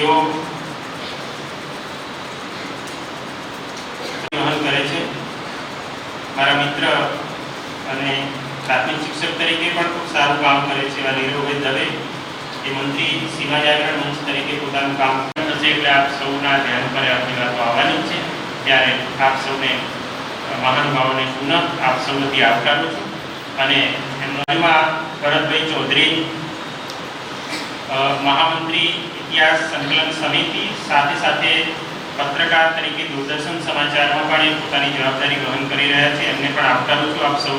જેઓ વહન કરે છે. મારા મિત્ર અને પ્રાથમિક શિક્ષક તરીકે પણ ખૂબ સારું કામ કરે છે એવા નીરવભાઈ દવે. એ મંત્રી સીમા જાગરણ મંચ તરીકે પોતાનું કામ થશે એટલે આપ સૌના ધ્યાન પર આપની વાતો આવવાની છે. ત્યારે આપ સૌને મહાનુભાવોને પુનઃ આપ સૌથી આવકારું છું. અને એમાં ભરતભાઈ ચૌધરી મહામંત્રી ઇતિહાસ, સંકલન સમિતિ, સાથે સાથે પત્રકાર તરીકે દૂરદર્શન સમાચારમાં પણ એ પોતાની જવાબદારી ગ્રહણ કરી રહ્યા છે. એમને પણ આવકારું છું આપ સૌ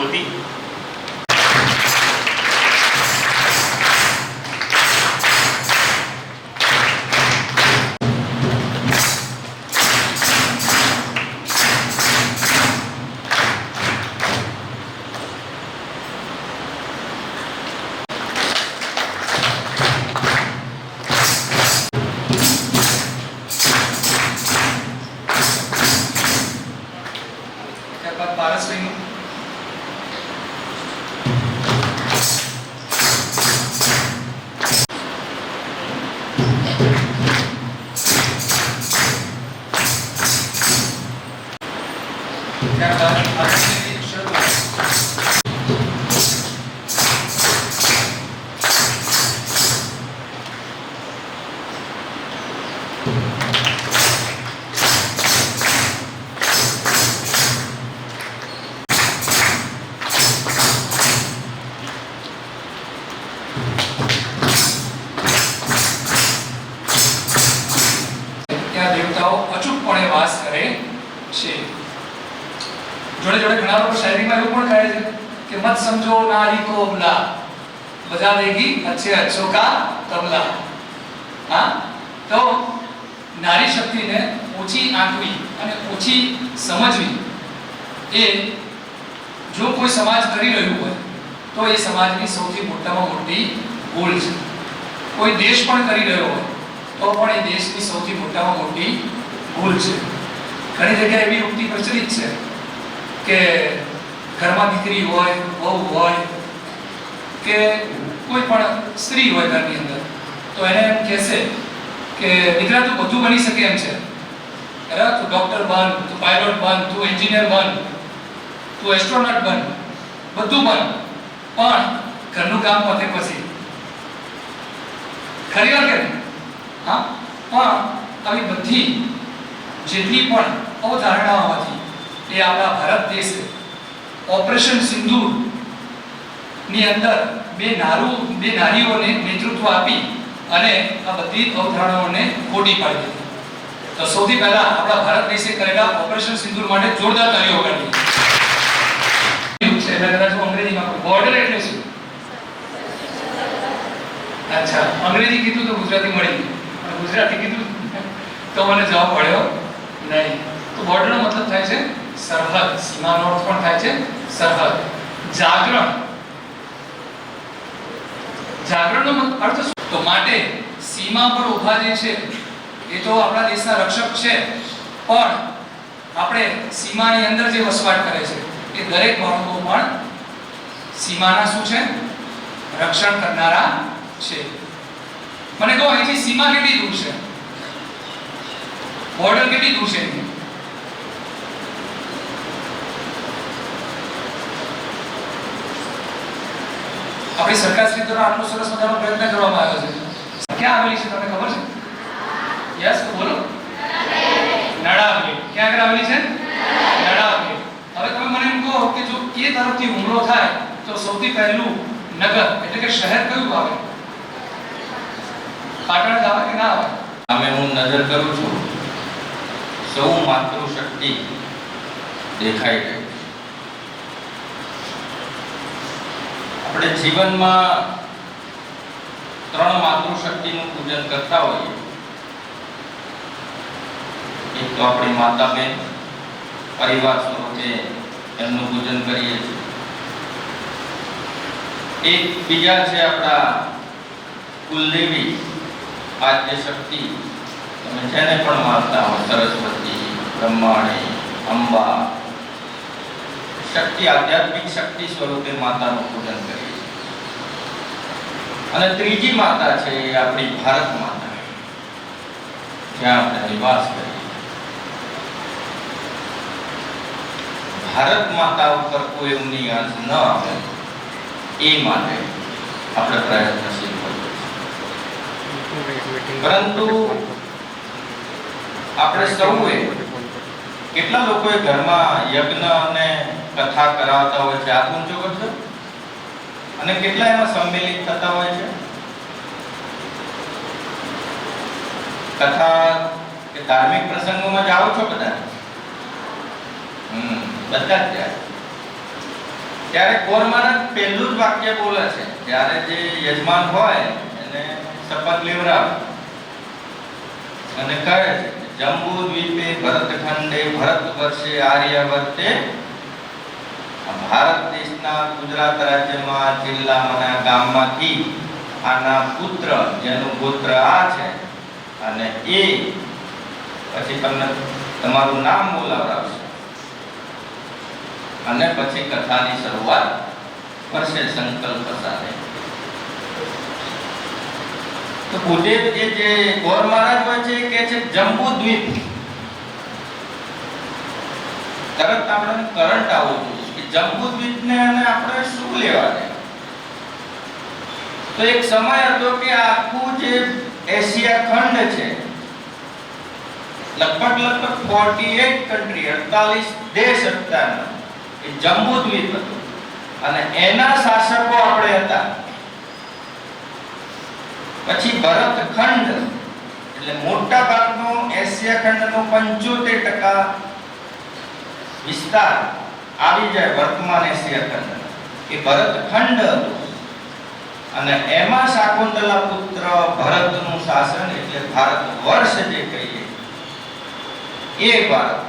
દેગી અચ્છે અચ્છો કા તબલા. હા? તો નારી શક્તિને ઓછી આંકવી અને ઓછી સમજવી એ જો કોઈ સમાજ કરી રહ્યું હોય, તો એ સમાજની સૌથી મોટામાં મોટી ભૂલ છે. કોઈ દેશ પણ કરી રહ્યો હોય, તો પણ એ દેશની સૌથી મોટામાં મોટી ભૂલ છે. ઘણી જગ્યાએ એવી ઉક્તિ પ્રચલિત છે કે ઘરમાં દીકરી હોય, વહુ હોય, કે કોઈ પણ સ્ત્રી હોય ઘરની અંદર, તો એને એમ કહેશે કે, દીકરા, તું બધું બની શકે એમ છે. બરાબર તું ડૉક્ટર બન, તું પાયલોટ બન, તું એન્જિનિયર બન, તું એસ્ટ્રોનોટ બન, બધું બન, પણ ઘરનું કામ પતે પછી. ખરી વાત કે હા? પણ આવી બધી જેટલી પણ અવધારણાઓ હતી, એ આપણા ભારત દેશે ઓપરેશન સિંદૂરની અંદર બે નારું, બે નારીઓને નેતૃત્વ આપી અને આ બધી અવધારણાઓને ખોટી પાડી દીધી. તો સૌથી પહેલા આપણા ભારત દેશે કરેલા ઓપરેશન સિંદૂર માટે જોરદાર તાળીઓ કાઢી અચ્છા, અંગ્રેજી કીધું તો ગુજરાતી મળી ગુજરાતી કીધું તો મને જવાબ મળ્યો નહીં. તો બોર્ડરનો મતલબ થાય છે સરહદ. સીમાનો અર્થ પણ થાય છે સરહદ. જાગરણ. જાગરણનો અર્થ તો માટે સીમા પર ઊભા જે છે, એ તો આપણા દેશના રક્ષક છે. પણ આપણે સીમાની અંદર જે વસવાટ કરે છે, એ દરેક બાળકો પણ સીમાના શું છે? રક્ષણ કરનારા છે. મને કહો, અહીંથી સીમા કેટલી દૂર છે? બોર્ડર કેટલી દૂર છે? આપણી સરકાર શ્રી દ્વારા આટલો સરસ મજાનો પ્રયત્ન કરવામાં આવ્યો છે. ક્યાં આવેલી છે તમને ખબર છે? યસ બોલો. નડાવલી ક્યાં આગળ આવેલી છે? નડાવલી હવે તમે મને એમ કહો કે જો એ તરફથી હુમલો થાય, તો સૌથી પહેલું નગર, એટલે કે શહેર કયું આવે? પાટણ આવે કે ના આવે? અમે હું નજર કરું છું. સૌ માતૃશક્તિ દેખાઈ ગઈ. આપણે જીવનમાં ત્રણ માતૃશક્તિનું પૂજન કરતા હોઈએ. એક તો આપણી માતા બેન પરિવાર સ્વરૂપે એમનું પૂજન કરીએ છીએ. એક બીજા છે આપણા કુલદેવી, આદ્ય શક્તિ. તમે જેને પણ માનતા હો સરસ્વતી, બ્રહ્માણી, અંબા, શક્તિ, આધ્યાત્મિક શક્તિ સ્વરૂપે માતાનું પૂજન કરીએ. અને ત્રીજી માતા છે એ આપણી ભારત માતા. જ્યાં આપણે નિવાસ કરીએ ભારત માતા ઉપર કોઈ ઊંડી આંચ ન આવે, એ માટે આપણે પ્રયત્નશીલ હોઈએ પરંતુ આપણે સૌએ કેટલા લોકોએ ઘરમાં યજ્ઞ અને કથા કરાવતા હોય છે? આ ઊંચો કરજો અને કેટલા એમાં સંમેલિત થતા હોય છે? કથા કે ધાર્મિક પ્રસંગોમાં જાઓ છો બધા? બધા જ જાય. ત્યારે કોર મહારાજ પહેલું જ વાક્ય બોલે છે, જ્યારે જે યજમાન હોય, એને શપથ લેવરાવે. અને કહે છે જંબુ દ્વીપે ભરતખંડે ભરત વર્ષે આર્યવર્તે ભારત દેશના ગુજરાત રાજ્યમાં જિલ્લામાંના ગામમાંથી આના પુત્ર, જેનું પુત્ર આ છે, અને એ પછી તમને તમારું નામ બોલાવડાવશે. અને પછી કથાની શરૂઆત કરશે સંકલ્પ સાથે. તો પોતે જે જે ગોર મહારાજ હોય છે કે છે, જંબુ દ્વીપ. તરત આપણે કરંટ આવવું જોઈએ. કે જંબુ અને આપણે શું લેવા દે તો એક સમય હતો કે આખું જે એશિયા ખંડ છે, લગભગ લગભગ 48 કન્ટ્રી 48 દેશ હતા એ જંબુ દ્વીપ અને એના શાસકો આપણે હતા. પછી ભરત ખંડ, એટલે મોટા ભાગનો એશિયા ખંડનો 75% વિસ્તાર. આવી જાય વર્તમાન એશિયા ખંડ એ ભરત ખંડ અને એમાં શાકુંતલા પુત્ર ભરતનું શાસન એટલે ભારત વર્ષ જે કહીએ, એ ભારત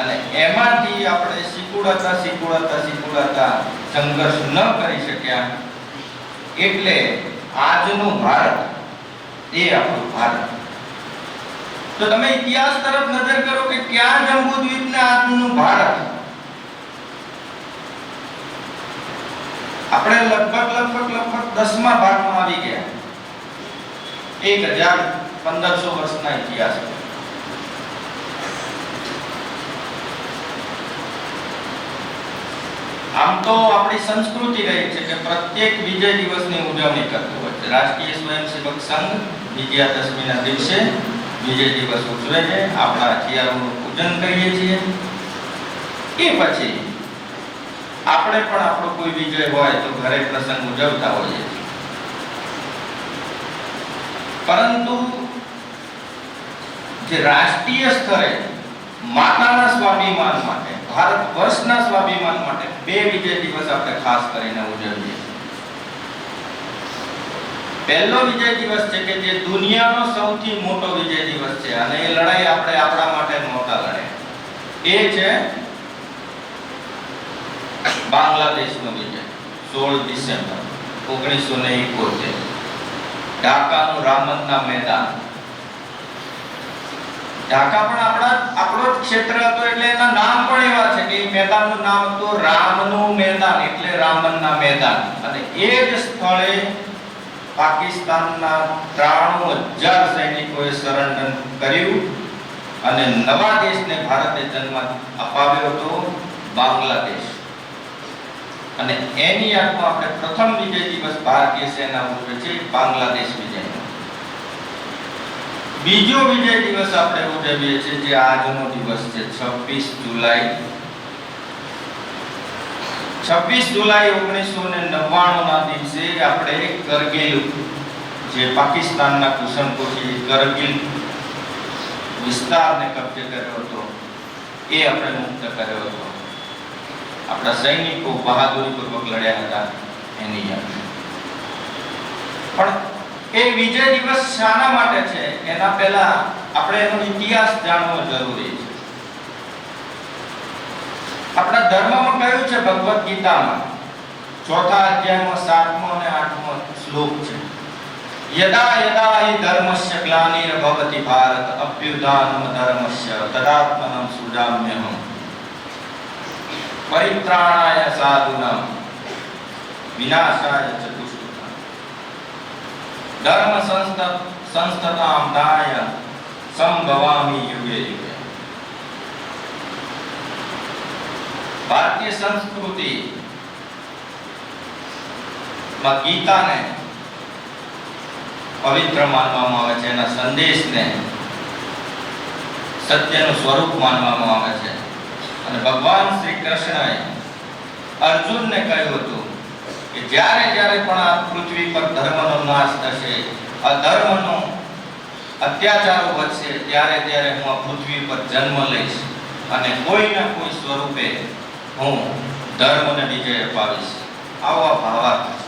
અને એમાંથી આપણે શીકુડાતા શીકુડાતા શીકુડાતા સંઘર્ષ ન કરી શક્યા. એટલે આજનું ભારત એ આપણું ભારત. તો તમે ઇતિહાસ તરફ નજર કરો કે ક્યાં જંબુદ્વીપ ને આજનું ભારત આપણે લગભગ લગભગ લગભગ દસમા ભાગમાં આવી ગયા. એક હજાર પંદરસો વર્ષના ઇતિહાસ. આમ તો આપણી સંસ્કૃતિ રહી છે કે પ્રત્યેક વિજય દિવસની ઉજવણી કરતું હોય છે. રાષ્ટ્રીય સ્વયંસેવક સંઘ વિજયાદશમીના દિવસે વિજય દિવસ ઉજવે છે, આપણા હથિયારોનું પૂજન કરીએ છીએ. એ પછી આપણે પણ આપણો કોઈ વિજય હોય તો ઘરે પ્રસંગ ઉજવતા હોઈએ છીએ. પરંતુ જે રાષ્ટ્રીય સ્તરે માતાના સ્વાભિમાન માટે ભારત વર્ષના સ્વાભિમાન માટે બે વિજય દિવસ આપણે ખાસ કરીને ઉજવીએ પહેલો વિજય દિવસ છે કે જે દુનિયાનો સૌથી મોટો વિજય દિવસ છે અને એ લડાઈ આપણે આપણા માટે મોટા લડ્યા એ છે બાંગ્લાદેશનો વિજય 16 ડિસેમ્બર 1971 ઢાકાનું રામનના મેદાન. ઢાકા પણ આપણા, આપણો જ ક્ષેત્ર હતો એટલે એના નામ પણ એવા છે કે એ મેદાનનું નામ હતું રામનું મેદાન, એટલે રામનના મેદાન. અને એ જ સ્થળે પાકિસ્તાનના ત્રાણું હજાર સૈનિકોએ સરેન્ડર કર્યું અને નવા દેશને ભારતે જન્મ અપાવ્યો હતો બાંગ્લાદેશ. અને એની યાદમાં આપણે પ્રથમ વિજય દિવસ ભારતીય સેના ઉજવે છે બાંગ્લાદેશ વિજય બીજો વિજય દિવસ આપણે ઉજવીએ છીએ જે આજનો દિવસ છે 26 જુલાઈ 26 જુલાઈ 1999 ના દિવસે આપણે કરગિલ, જે પાકિસ્તાનના કુશનકોશી કરગિલ વિસ્તારને કબજે કર્યો હતો, એ આપણે મુક્ત કર્યો હતો. આપણા સૈનિકો બહાદુરીપૂર્વક લડ્યા હતા, એની યાદ. પણ એ વિજય દિવસ શાના માટે છે? એના પહેલા આપણે એનો ઇતિહાસ જાણવો જરૂરી છે. આપણા ધર્મમાં કહ્યું છે? ભગવદ્ ગીતામાં. ચોથા અધ્યાયમાં, સાતમો અને આઠમો શ્લોક છે. યદા યદા હિ ધર્મસ્ય ગ્લાનિર્ભવતિ ભારત, અભ્યુદાનમ ધર્મસ્ય તદાત્મનમ સુજામ્યહમ. પરિત્રાણાય સાધુનામ. વિનાશાય ચ ધર્મ સંસ્થ સંસ્થતામ દાય સંભવામી યુગે યુગે. ભારતીય સંસ્કૃતિ માં ગીતાને પવિત્ર માનવામાં આવે છે એના સંદેશને સત્યનું સ્વરૂપ માનવામાં આવે છે. અને ભગવાન શ્રી કૃષ્ણએ અર્જુનને કહ્યું હતું કે જ્યારે જ્યારે પણ આ પૃથ્વી પર ધર્મનો નાશ થશે અધર્મનો અત્યાચારો વધશે, ત્યારે ત્યારે હું આ પૃથ્વી પર જન્મ લઈશ. અને કોઈ ના કોઈ સ્વરૂપે હું ધર્મને વિજય અપાવીશ આવા ભાવાર્થ.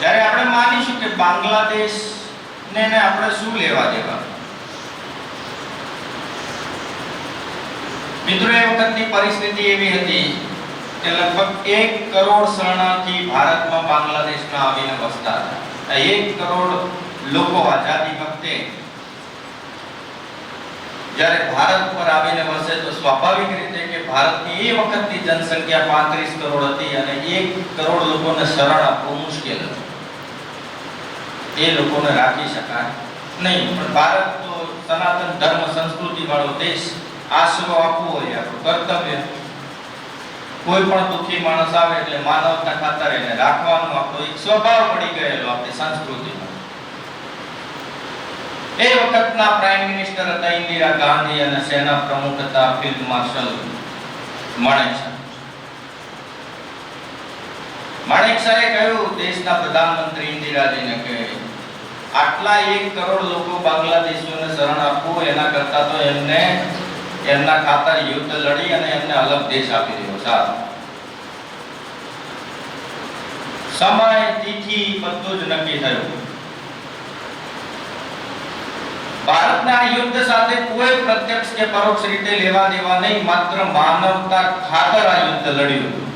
ત્યારે આપણે માનીશું કે બાંગ્લાદેશ ને આપણે શું લેવા દેવા? મિત્રો, એ વખતની પરિસ્થિતિ એવી હતી કે લગભગ એક કરોડ શરણાર્થી ભારતમાં બાંગ્લાદેશમાં આવીને વસતા હતા. એક કરોડ લોકો આઝાદી વખતે જ્યારે ભારત પર આવીને વસે તો સ્વાભાવિક રીતે કે ભારતની એ વખતની જનસંખ્યા પાંત્રીસ કરોડ હતી અને એક કરોડ લોકોને શરણ આપવું મુશ્કેલ હતું. એ લોકોને રાખી શકાય નહીં. પણ ભારત તો સનાતન ધર્મ, સંસ્કૃતિ વાળો દેશ, આશરો આપવો હોય આપણું કર્તવ્ય. કોઈ પણ દુઃખી માણસ આવે એટલે માનવતા ખાતર એને રાખવાનો આપણો એક સ્વભાવ પડી ગયેલો આપણી સંસ્કૃતિમાં. એ વખતના પ્રાઇમ મિનિસ્ટર હતા, ઇન્દિરા ગાંધી અને સેના પ્રમુખ હતા ફિલ્ડ માર્શલ માણેકશા માણેકશાએ કહ્યું, દેશના પ્રધાનમંત્રી ઇન્દિરાજીને કે આટલા એક કરોડ લોકો બાંગ્લાદેશીઓને શરણ આપવું એના કરતા તો એમને એમના ખાતર યુદ્ધ લડી અને એમને અલગ દેશ આપી દેવો સારું. સમય, તિથિ બધું જ નક્કી થયું. ભારતના યુદ્ધ સાથે કોઈ પ્રત્યક્ષ કે પરોક્ષ રીતે લેવા દેવા નહીં, માત્ર માનવતા ખાતર આ યુદ્ધ લડ્યું હતું.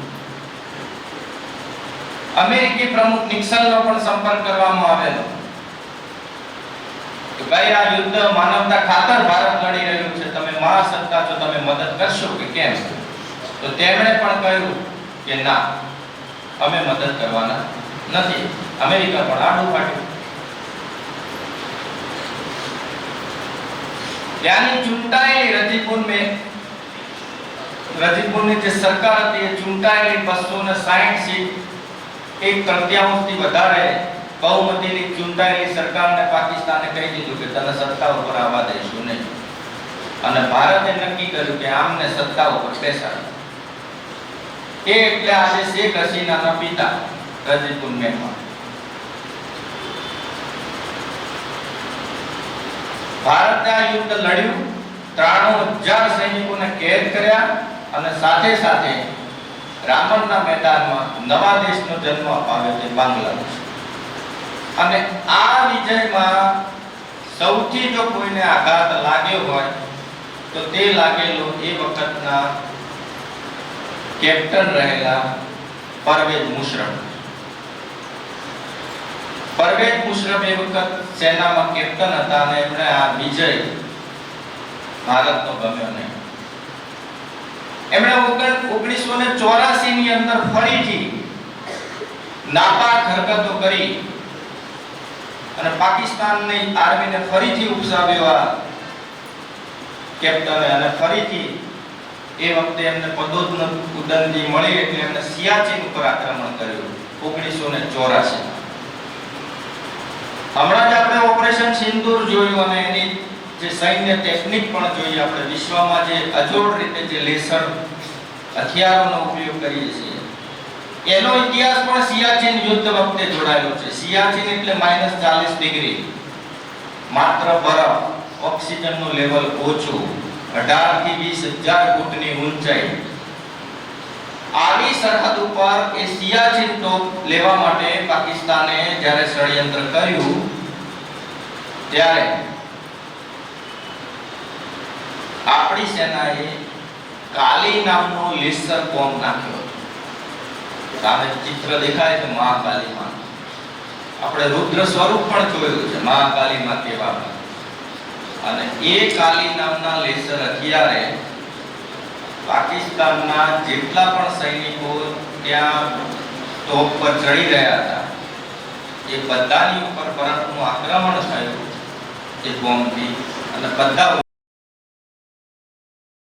અમેરિકી પ્રમુખ નિક્સનનો પણ સંપર્ક કરવામાં આવેલો. કે ભાઈ, આ યુદ્ધ માનવતા ખાતર ભારત લડી રહ્યું છે, તમે મહાસત્તા છો તમે મદદ કરશો કે કેમ? તો તેમણે પણ કહ્યું કે ના, અમે મદદ કરવાના નથી. અમેરિકા પણ આડું પાડ્યું. ત્યાંની ચૂંટાયેલી રજીપુર મેં રજીપુરની જે સરકાર હતી એ ચૂંટાયેલી બસો ને સાહીઠ સીટ, એક તૃતીયાંશથી વધારે બહુમતીની ચૂંટાયેલી સરકારને પાકિસ્તાને કહી દીધું કે તને સત્તા ઉપર આવવા દઈશું નહીં. અને ભારતે નક્કી કર્યું કે આમને સત્તા ઉપર બેસાડ. એ એટલે આજે શેખ હસીનાના પિતા રજીપુર મહેમાન ભારતે આ યુદ્ધ લડ્યું, ત્રાણું હજાર સૈનિકોને કેદ કર્યા અને સાથે સાથે રામણના મેદાનમાં નવા દેશનો જન્મ અપાવ્યો છે બાંગ્લાદેશ. અને આ વિજયમાં સૌથી જો કોઈને આઘાત લાગ્યો હોય, તો તે લાગેલો એ વખતના કેપ્ટન રહેલા પરવેજ મુશરફ. પરવેજ મુશરફ એ વખત સેનામાં કેપ્ટન હતા અને એમણે આ વિજય ભારતનો ગમ્યો નહીં. એમણે ઓગણીસો ને ચોરાસી ની અંદર ફરીથી નાપાક હરકતો કરી અને પાકિસ્તાનની આર્મીને ફરીથી ઉપસાવ્યો આ કેપ્ટને અને ફરીથી એ વખતે એમને પદોન્નતિ મળી એટલે એમને સિયાચીન ઉપર આક્રમણ કર્યું ઓગણીસો ને ચોરાસી હમણાં જ આપણે ઓપરેશન સિંદૂર જોયું અને એની જે સૈન્ય ટેકનિક પણ જોઈ આપણે વિશ્વમાં જે અજોડ રીતે જે લેસર હથિયારોનો ઉપયોગ કરીએ છીએ. એનો ઇતિહાસ પણ સિયાચીન યુદ્ધ વખતે જોડાયેલો છે. સિયાચીન એટલે માઇનસ ચાલીસ ડિગ્રી માત્ર બરફ ઓક્સિજનનું લેવલ ઓછું. અઢારથી વીસ હજાર ફૂટની ઊંચાઈ. આવી સરહદ ઉપર એ સિયાચીન ટોપ લેવા માટે પાકિસ્તાને જ્યારે ષડયંત્ર કર્યું, ત્યારે આપણી સેનાએ કાલી નામનો લેસર બોમ્બ નાખ્યો સામે ચિત્ર દેખાય છે મહાકાલીમાં. આપણે રુદ્ર સ્વરૂપ પણ જોયું છે, મહાકાલીમાં કેવા અને એ કાલી નામના લેસર હથિયારે પાકિસ્તાનના જેટલા પણ સૈનિકો ત્યાં ટોપ પર ચડી રહ્યા હતા, એ બધાની ઉપર બરફનું આક્રમણ થયું, એ બોમ્બથી. અને બધા